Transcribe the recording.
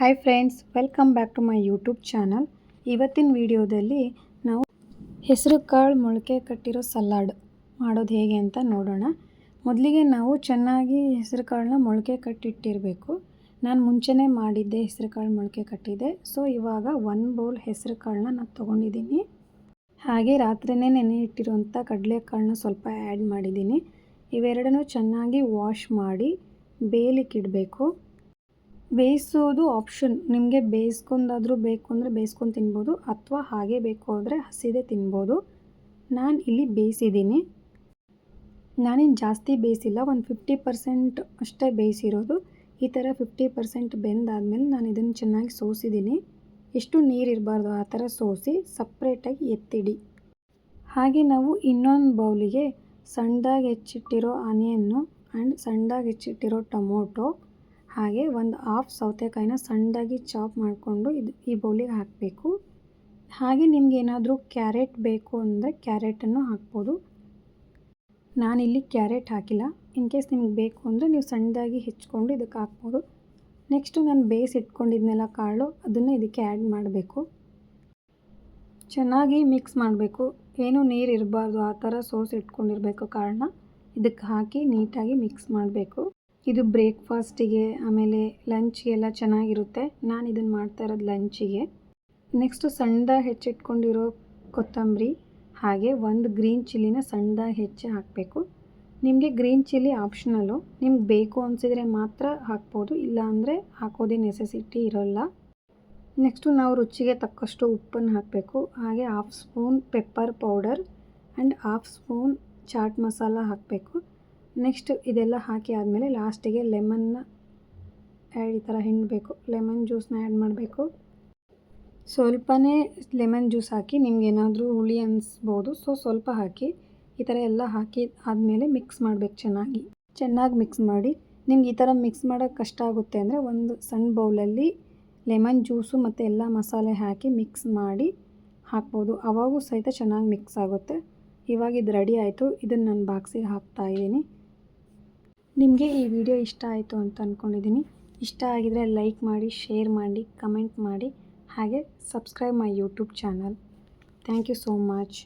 Hi friends welcome back to my YouTube channel ಇವತ್ತಿನ ವಿಡಿಯೋದಲ್ಲಿ ನಾವು ಹೆಸರು ಕಾಳು ಮೊಳಕೆ ಕಟ್ಟಿರೋ ಸಲಾಡ್ ಮಾಡೋದು ಹೇಗೆ ಅಂತ ನೋಡೋಣ. ಮೊದಲಿಗೆ ನಾವು ಚೆನ್ನಾಗಿ ಹೆಸರು ಕಾಳನ್ನ ಮೊಳಕೆ ಕಟ್ಟಿಟ್ಟಿರಬೇಕು. ನಾನು ಮುಂಚೆನೇ ಮಾಡಿದ್ದೆ ಹೆಸರು ಕಾಳು ಮೊಳಕೆ ಕಟ್ಟಿದ್ದೆ. ಸೊ ಇವಾಗ ಒನ್ ಬೌಲ್ ಹೆಸರು ಕಾಳನ್ನ ನಾನು ತೊಗೊಂಡಿದ್ದೀನಿ. ಹಾಗೆ ರಾತ್ರಿಯೇ ನೆನೆ ಇಟ್ಟಿರುವಂಥ ಕಡಲೆಕಾಳನ್ನ ಸ್ವಲ್ಪ ಆ್ಯಡ್ ಮಾಡಿದ್ದೀನಿ. ಇವೆರಡನ್ನೂ ಚೆನ್ನಾಗಿ ವಾಶ್ ಮಾಡಿ ಬೇಯಲಿಕ್ಕಿಡಬೇಕು. ಬೇಯಿಸೋದು ಆಪ್ಷನ್ ನಿಮಗೆ ಬೇಯಿಸ್ಕೊಂಡಾದರೂ ಬೇಕು ಅಂದರೆ ಬೇಯಿಸ್ಕೊಂಡು ತಿನ್ಬೋದು, ಅಥವಾ ಹಾಗೆ ಬೇಕು ಅಂದರೆ ಹಸಿದೇ ತಿನ್ಬೋದು. ನಾನು ಇಲ್ಲಿ ಬೇಯಿಸಿದ್ದೀನಿ. ನಾನೇನು ಜಾಸ್ತಿ ಬೇಯಿಸಿಲ್ಲ, ಒಂದು ಫಿಫ್ಟಿ ಪರ್ಸೆಂಟ್ ಅಷ್ಟೇ ಬೇಯಿಸಿರೋದು. ಈ ಥರ ಫಿಫ್ಟಿ ಪರ್ಸೆಂಟ್ ಬೆಂದಾದಮೇಲೆ ನಾನು ಇದನ್ನು ಚೆನ್ನಾಗಿ ಸೋಸಿದ್ದೀನಿ. ಎಷ್ಟು ನೀರು ಇರಬಾರ್ದು ಆ ಥರ ಸೋಸಿ ಸಪ್ರೇಟಾಗಿ ಎತ್ತಿಡಿ. ಹಾಗೆ ನಾವು ಇನ್ನೊಂದು ಬೌಲಿಗೆ ಸಣ್ಣದಾಗಿ ಹೆಚ್ಚಿಟ್ಟಿರೋ ಆನಿಯನ್ನು ಆ್ಯಂಡ್ ಸಣ್ಣದಾಗಿ ಹೆಚ್ಚಿಟ್ಟಿರೋ ಟೊಮೊಟೊ ಹಾಗೆ ಒಂದು ಹಾಫ್ ಸೌತೆಕಾಯಿನ ಸಣ್ಣದಾಗಿ ಚಾಪ್ ಮಾಡಿಕೊಂಡು ಇದು ಈ ಬೌಲಿಗೆ ಹಾಕಬೇಕು. ಹಾಗೆ ನಿಮ್ಗೆ ಏನಾದರೂ ಕ್ಯಾರೆಟ್ ಬೇಕು ಅಂದರೆ ಕ್ಯಾರೆಟನ್ನು ಹಾಕ್ಬೋದು. ನಾನಿಲ್ಲಿ ಕ್ಯಾರೆಟ್ ಹಾಕಿಲ್ಲ. ಇನ್ ಕೇಸ್ ನಿಮ್ಗೆ ಬೇಕು ಅಂದರೆ ನೀವು ಸಣ್ಣದಾಗಿ ಹೆಚ್ಕೊಂಡು ಇದಕ್ಕೆ ಹಾಕ್ಬೋದು. ನೆಕ್ಸ್ಟು ನಾನು ಬೇಸ್ ಇಟ್ಕೊಂಡಿದ್ನೆಲ್ಲ ಕಾಳು, ಅದನ್ನು ಇದಕ್ಕೆ ಆ್ಯಡ್ ಮಾಡಬೇಕು. ಚೆನ್ನಾಗಿ ಮಿಕ್ಸ್ ಮಾಡಬೇಕು. ಏನೂ ನೀರು ಇರಬಾರ್ದು ಆ ಥರ ಸೋಸ್ ಇಟ್ಕೊಂಡಿರಬೇಕು ಕಾಳನ್ನ. ಇದಕ್ಕೆ ಹಾಕಿ ನೀಟಾಗಿ ಮಿಕ್ಸ್ ಮಾಡಬೇಕು. ಇದು ಬ್ರೇಕ್ಫಾಸ್ಟಿಗೆ, ಆಮೇಲೆ ಲಂಚಿಗೆಲ್ಲ ಚೆನ್ನಾಗಿರುತ್ತೆ. ನಾನು ಇದನ್ನು ಮಾಡ್ತಾ ಇರೋದು ಲಂಚಿಗೆ. ನೆಕ್ಸ್ಟು ಸಣ್ಣದಾಗಿ ಹೆಚ್ಚಿಟ್ಕೊಂಡಿರೋ ಕೊತ್ತಂಬರಿ, ಹಾಗೆ ಒಂದು ಗ್ರೀನ್ ಚಿಲ್ಲಿನ ಸಣ್ಣದಾಗಿ ಹೆಚ್ಚಿ ಹಾಕಬೇಕು. ನಿಮಗೆ ಗ್ರೀನ್ ಚಿಲ್ಲಿ ಆಪ್ಷನಲ್ಲು. ನಿಮ್ಗೆ ಬೇಕು ಅನಿಸಿದರೆ ಮಾತ್ರ ಹಾಕ್ಬೋದು ಇಲ್ಲ ಅಂದರೆ ಹಾಕೋದೇ ನೆಸೆಸಿಟಿ ಇರೋಲ್ಲ. ನೆಕ್ಸ್ಟು ನಾವು ರುಚಿಗೆ ತಕ್ಕಷ್ಟು ಉಪ್ಪನ್ನು ಹಾಕಬೇಕು. ಹಾಗೆ half spoon pepper powder and half spoon chaat masala ಹಾಕಬೇಕು. ನೆಕ್ಸ್ಟ್ ಇದೆಲ್ಲ ಹಾಕಿ ಆದಮೇಲೆ ಲಾಸ್ಟಿಗೆ ಲೆಮನ್ನ ಆ್ಯಡ್ ಈ ಥರ ಹಿಂಡಬೇಕು. ಲೆಮನ್ ಜ್ಯೂಸನ್ನ ಆ್ಯಡ್ ಮಾಡಬೇಕು. ಸ್ವಲ್ಪನೇ ಲೆಮನ್ ಜ್ಯೂಸ್ ಹಾಕಿ ನಿಮ್ಗೆ ಏನಾದರೂ ಹುಳಿ ಅನಿಸ್ಬೋದು ಸೊ ಸ್ವಲ್ಪ ಹಾಕಿ ಈ ಥರ ಎಲ್ಲ ಹಾಕಿ ಆದಮೇಲೆ ಮಿಕ್ಸ್ ಮಾಡಬೇಕು ಚೆನ್ನಾಗಿ. ಚೆನ್ನಾಗಿ ಮಿಕ್ಸ್ ಮಾಡಿ, ನಿಮ್ಗೆ ಈ ಥರ ಮಿಕ್ಸ್ ಮಾಡೋಕ್ಕೆ ಕಷ್ಟ ಆಗುತ್ತೆ ಅಂದರೆ ಒಂದು ಸಣ್ಣ ಬೌಲಲ್ಲಿ ಲೆಮನ್ ಜ್ಯೂಸು ಮತ್ತು ಎಲ್ಲ ಮಸಾಲೆ ಹಾಕಿ ಮಿಕ್ಸ್ ಮಾಡಿ ಹಾಕ್ಬೋದು. ಅವಾಗೂ ಸಹಿತ ಚೆನ್ನಾಗಿ ಮಿಕ್ಸ್ ಆಗುತ್ತೆ. ಇವಾಗ ಇದು ರೆಡಿ ಆಯಿತು. ಇದನ್ನು ನಾನು ಬಾಕ್ಸಿಗೆ ಹಾಕ್ತಾಯಿದ್ದೀನಿ ನಿಮಗೆ ಈ ವಿಡಿಯೋ ಇಷ್ಟ ಆಯಿತು ಅಂತ ಅಂದ್ಕೊಂಡಿದ್ದೀನಿ ಇಷ್ಟ ಆಗಿದರೆ ಲೈಕ್ ಮಾಡಿ, ಶೇರ್ ಮಾಡಿ, ಕಮೆಂಟ್ ಮಾಡಿ ಹಾಗೆ subscribe my YouTube channel. Thank you so much.